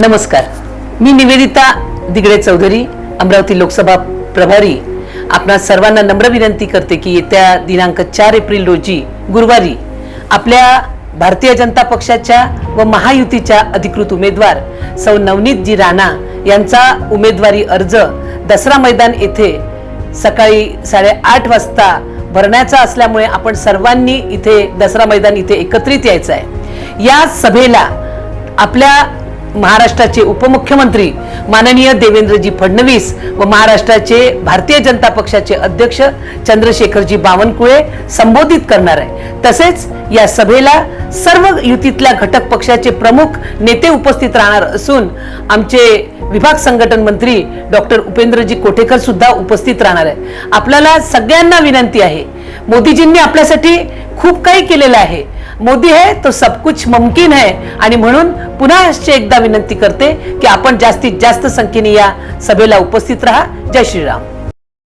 नमस्कार. मी निवेदिता दिगडे चौधरी अमरावती लोकसभा प्रभारी. आपणा सर्वांना नम्र विनंती करते की येत्या दिनांक चार एप्रिल रोजी गुरुवारी आपल्या भारतीय जनता पक्षाच्या व महायुतीच्या अधिकृत उमेदवार सौ नवनीतजी राणा यांचा उमेदवारी अर्ज दसरा मैदान येथे सकाळी साडेआठ वाजता भरण्याचा असल्यामुळे आपण सर्वांनी इथे दसरा मैदान इथे एकत्रित यायचं आहे. या सभेला आपल्या महाराष्ट्राचे उपमुख्यमंत्री माननीय देवेंद्रजी फडणवीस व महाराष्ट्राचे भारतीय जनता पक्षाचे अध्यक्ष चंद्रशेखरजी बावनकुळे संबोधित करणार आहे. तसेच या सभेला सर्व युतीतल्या घटक पक्षाचे प्रमुख नेते उपस्थित राहणार असून आमचे विभाग संघटन मंत्री डॉक्टर उपेंद्रजी कोठेकर सुद्धा उपस्थित राहणार आहे आपल्याला सगळ्यांना विनंती आहे मोदीजींनी आपल्यासाठी खूप काही केलेलं आहे. मोदी है तो सब कुछ मुमकिन है आणि म्हणून पुन्हा एकदा विनंती करते की आपण जास्तीत जास्त संख्येने या सभेला उपस्थित राहा. जय श्रीराम.